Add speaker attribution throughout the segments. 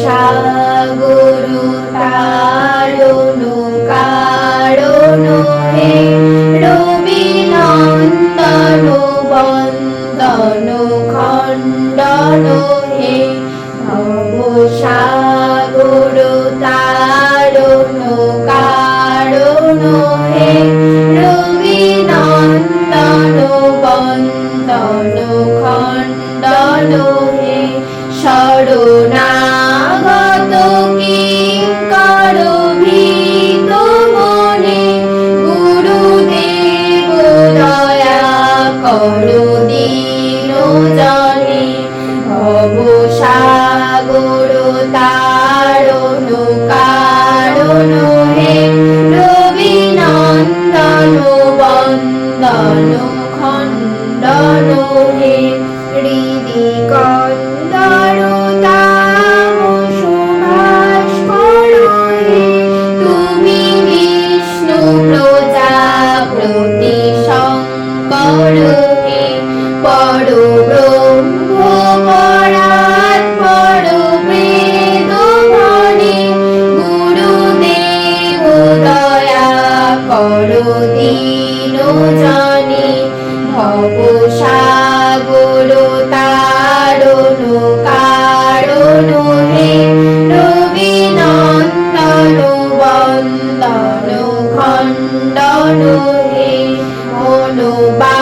Speaker 1: সাগরু তারুণ কারণ হে রবি নন্দন বন্দন খণ্ডন। শরণাগত কিঙ্কর ভীত মনে? গুরুদেব, দয়া করো দীন জনে। ভব সাগর তারণ কারণ হে রবি নন্দন বন্দন খণ্ডন হে। হে পর ব্রহ্ম পরাৎ পর বেদ ভণে গুরুদেব দয়া করো দীন জনে ভব সাগর তারণ কারণ হে রবি নন্দন বন্দন খণ্ডন হে অনুবারণ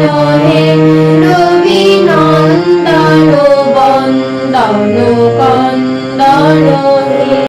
Speaker 1: কারণ হে রবি নন্দন বন্দন